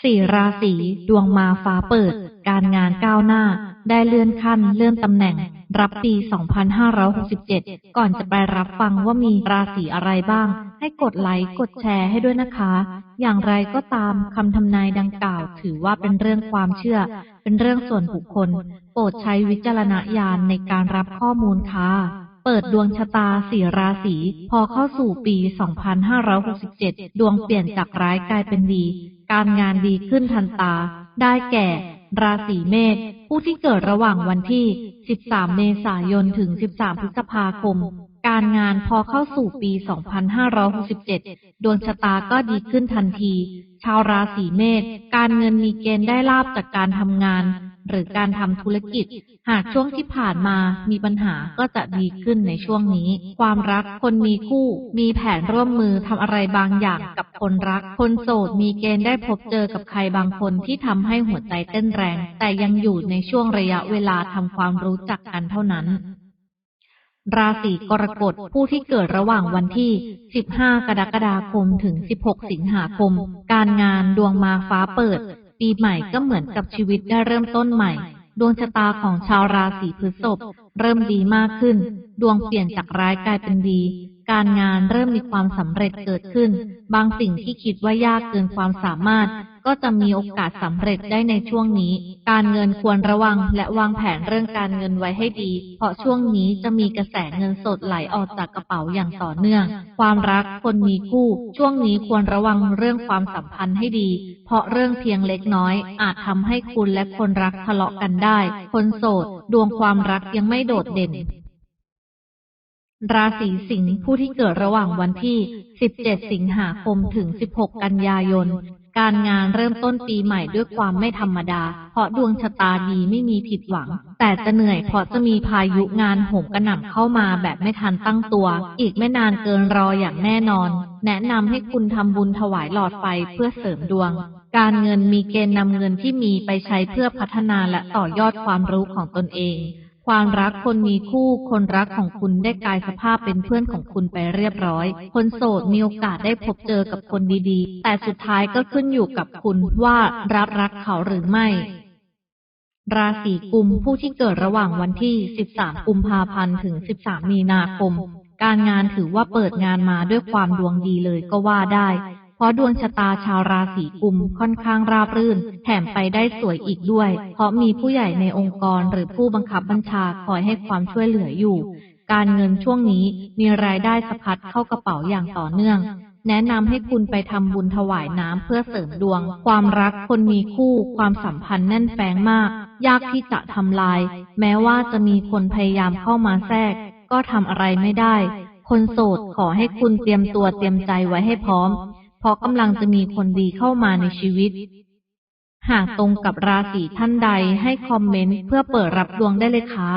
สี่ราศีดวงมาฟ้าเปิด การงานก้าวหน้า ได้เลื่อนขั้น เลื่อนตำแหน่ง รับปี 2567 ก่อนจะไปรับฟังว่ามีราศีอะไรบ้าง ให้กดไลค์กดแชร์ให้ด้วยนะคะ อย่างไรก็ตามคำทำนายดังกล่าว ถือว่าเป็นเรื่องความเชื่อ เป็นเรื่องส่วนบุคคล โปรดใช้วิจารณญาณในการรับข้อมูลค่ะเปิดดวงชะตาสี่ราศีพอเข้าสู่ปี 2567 ดวงเปลี่ยนจากร้ายกลายเป็นดี การงานดีขึ้นทันตา ได้แก่ ราศีเมษผู้ที่เกิดระหว่างวันที่ 13 เมษายนถึง 13 พฤษภาคม การงานพอเข้าสู่ปี 2567 ดวงชะตาก็ดีขึ้นทันที ชาวราศีเมษการเงินมีเกณฑ์ได้ลาบจากการทำงาน หรือการทำธุรกิจ หากช่วงที่ผ่านมามีปัญหาก็จะดีขึ้นในช่วงนี้ ความรักคนมีคู่ มีแผนร่วมมือทำอะไรบางอย่างกับคนรัก คนโสดมีเกณฑ์ได้พบเจอกับใครบางคนที่ทำให้หัวใจเต้นแรง แต่ยังอยู่ในช่วงระยะเวลาทำความรู้จักกันเท่านั้นราศีกรกฎผู้ที่เกิดระหว่างวันที่ 15 กรกฎาคมถึง 16 สิงหาคม การงานดวงมาฟ้าเปิด ปีใหม่ก็เหมือนกับชีวิตได้เริ่มต้นใหม่ ดวงชะตาของชาวราศีพฤษภเริ่มดีมากขึ้น ดวงเปลี่ยนจากร้ายกลายเป็นดี การงานเริ่มมีความสำเร็จเกิดขึ้น บางสิ่งที่คิดว่ายากเกินความสามารถ ก็จะมีโอกาสสำเร็จได้ในช่วงนี้ การเงินควรระวังและวางแผนเรื่องการเงินไว้ให้ดี เพราะช่วงนี้จะมีกระแสเงินสดไหลออกจากกระเป๋าอย่างต่อเนื่อง ความรักคนมีคู่ ช่วงนี้ควรระวังเรื่องความสัมพันธ์ให้ดี เพราะเรื่องเพียงเล็กน้อย อาจทำให้คุณและคนรักทะเลาะกันได้ คนโสด ดวงความรักยังไม่โดดเด่นราศีสิงห์ผู้ที่เกิดระหว่างวันที่ 17 สิงหาคม ถึง 16 กันยายน การงานเริ่มต้นปีใหม่ด้วยความไม่ธรรมดา เพราะดวงชะตาดีไม่มีผิดหวัง แต่จะเหนื่อยเพราะจะมีพายุงานโหมกระหน่ำเข้ามาแบบไม่ทันตั้งตัว อีกไม่นานเกินรออย่างแน่นอน แนะนำให้คุณทำบุญถวายหลอดไฟเพื่อเสริมดวง การเงินมีเกณฑ์นำเงินที่มีไปใช้เพื่อพัฒนาและต่อยอดความรู้ของตนเอง ความรักคนมีคู่ คนรักของคุณได้กลายสภาพเป็นเพื่อนของคุณไปเรียบร้อย คนโสดมีโอกาสได้พบเจอกับคนดีๆ แต่สุดท้ายก็ขึ้นอยู่กับคุณว่ารับรักเขาหรือไม่ ราศีกุมผู้ที่เกิดระหว่างวันที่ 13 กุมภาพันธ์ถึง 13 มีนาคม การงานถือว่าเปิดงานมาด้วยความดวงดีเลยก็ว่าได้ ราะดวงชะตาชาวราศีกุมค่อนข้างราบรื่น แถมไปได้สวยอีกด้วย เพราะมีผู้ใหญ่ในองค์กรหรือผู้บังคับบัญชาคอยให้ความช่วยเหลืออยู่ การเงินช่วงนี้มีรายได้สะพัดเข้ากระเป๋าอย่างต่อเนื่อง แนะนำให้คุณไปทำบุญถวายน้ำเพื่อเสริมดวง ความรักคนมีคู่ความสัมพันธ์แน่นแฟ้งมาก ยากที่จะทำลาย แม้ว่าจะมีคนพยายามเข้ามาแทรก ก็ทำอะไรไม่ได้ คนโสดขอให้คุณเตรียมตัวเตรียมใจไว้ให้พร้อม เพราะกำลังจะมีคนดีเข้ามาในชีวิต หากตรงกับราศีท่านใดให้คอมเมนต์เพื่อเปิดรับดวงได้เลยค่ะ